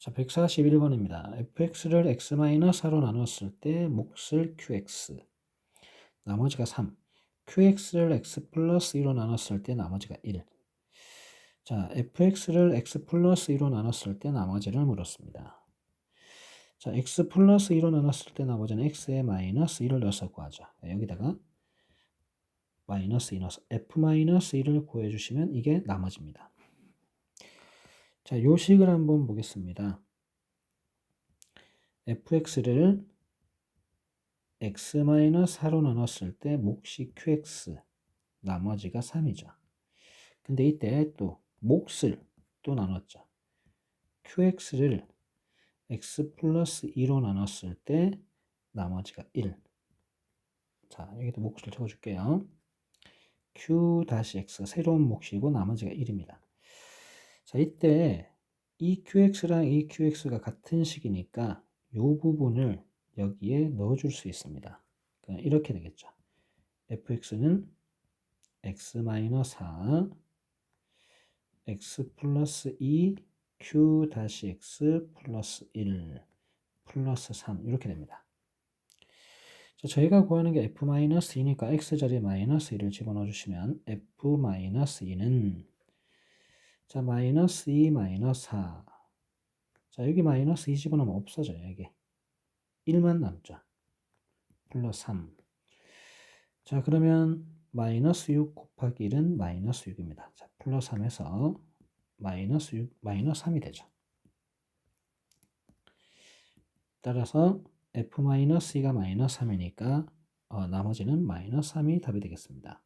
자, 141번입니다. fx를 x-4로 나눴을 때 몫을 qx, 나머지가 3. qx를 x 플러스 2로 나눴을 때 나머지가 1. 자, fx를 x 플러스 2로 나눴을 때 나머지를 물었습니다. 자, x 플러스 2로 나눴을 때 나머지는 x에 마이너스 1을 넣어서 구하죠. 네, 여기다가 마이너스 2 넣어서 f 마이너스 1을 구해주시면 이게 나머지입니다. 자, 요 식을 한번 보겠습니다. fx를 x-4로 나눴을 때 몫이 qx, 나머지가 3이죠. 근데 이때 또 몫을 또 나눴죠. qx를 x 플러스 2로 나눴을 때 나머지가 1. 자, 여기도 몫을 적어줄게요. q 다시 x 새로운 몫이고 나머지가 1입니다. 자, 이때 이 qx랑 이 qx가 같은 식이니까 이 부분을 여기에 넣어줄 수 있습니다. 그러니까 이렇게 되겠죠. fx는 x-4 x 플러스 2 q 다시 x 플러스 1 플러스 3 이렇게 됩니다. 자, 저희가 구하는 게 f-2니까 x 자리에 마이너스 1을 집어넣어 주시면 f-2는 자 마이너스 2 마이너스 4 자 여기 마이너스 2 집어넣으면 없어져요 이게. 1만 남죠. 플러스 3 자 그러면 마이너스 6 곱하기 1은 마이너스 6입니다. 자 플러스 3에서 마이너스 6 마이너스 3이 되죠. 따라서 f-2가 마이너스 3이니까 어, 나머지는 마이너스 3이 답이 되겠습니다